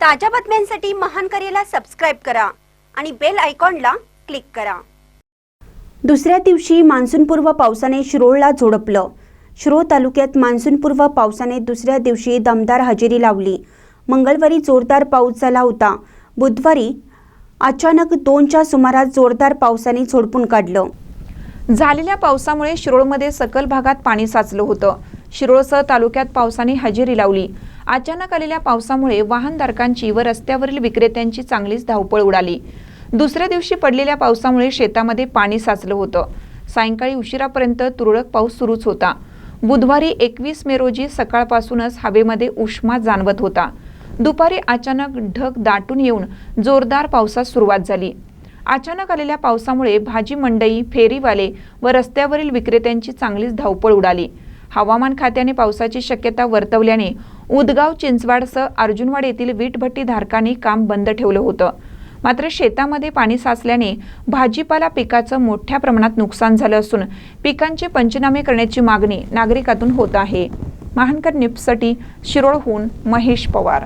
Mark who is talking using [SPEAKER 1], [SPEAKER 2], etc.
[SPEAKER 1] ताज्या बातम्यांसाठी महान करेला सबस्क्राईब करा आणि बेल आयकॉनला क्लिक करा. दुसऱ्या दिवशी मान्सूनपूर्व पावसाने शिरोळला झोडपलं. शिरोळ तालुक्यात मान्सूनपूर्व पावसाने दुसऱ्या दिवशी दमदार हजेरी लावली. मंगळवारी जोरदार पाऊस झाला होता. बुधवारी अचानक दोनच्या सुमारास जोरदार पावसाने झोडपून काढलं.
[SPEAKER 2] झालेल्या पावसामुळे शिरोळमध्ये सकल भागात पाणी साचलं होतं. शिरोळसह तालुक्यात पावसाने हजेरी लावली. अचानक आलेल्या पावसामुळे वाहनधारकांची व रस्त्यावरील विक्रेत्यांची चांगलीच धावपळ उडाली. दुसऱ्या दिवशी पडलेल्या पावसामुळे शेतामध्ये पाणी साचलं होतं. सायंकाळी उशिरापर्यंत तुरळक पाऊस सुरूच होता. बुधवारी एकवीस मे रोजी सकाळपासूनच हवेमध्ये उष्मा जाणवत होता. दुपारी अचानक ढग दाटून येऊन जोरदार पावसास सुरुवात झाली. अचानक आलेल्या पावसामुळे भाजी मंडई फेरीवाले व रस्त्यावरील विक्रेत्यांची चांगलीच धावपळ उडाली. हवामान खात्याने पावसाची शक्यता वर्तवल्याने उदगाव चिंचवाडसह अर्जुनवाड येथील वीटभट्टी धारकांनी काम बंद ठेवलं होतं. मात्र शेतामध्ये पाणी साचल्याने भाजीपाला पिकाचं मोठ्या प्रमाणात नुकसान झालं असून पिकांचे पंचनामे करण्याची मागणी नागरिकातून होत आहे. महानकर निपसाठी शिरोळहून महेश पवार.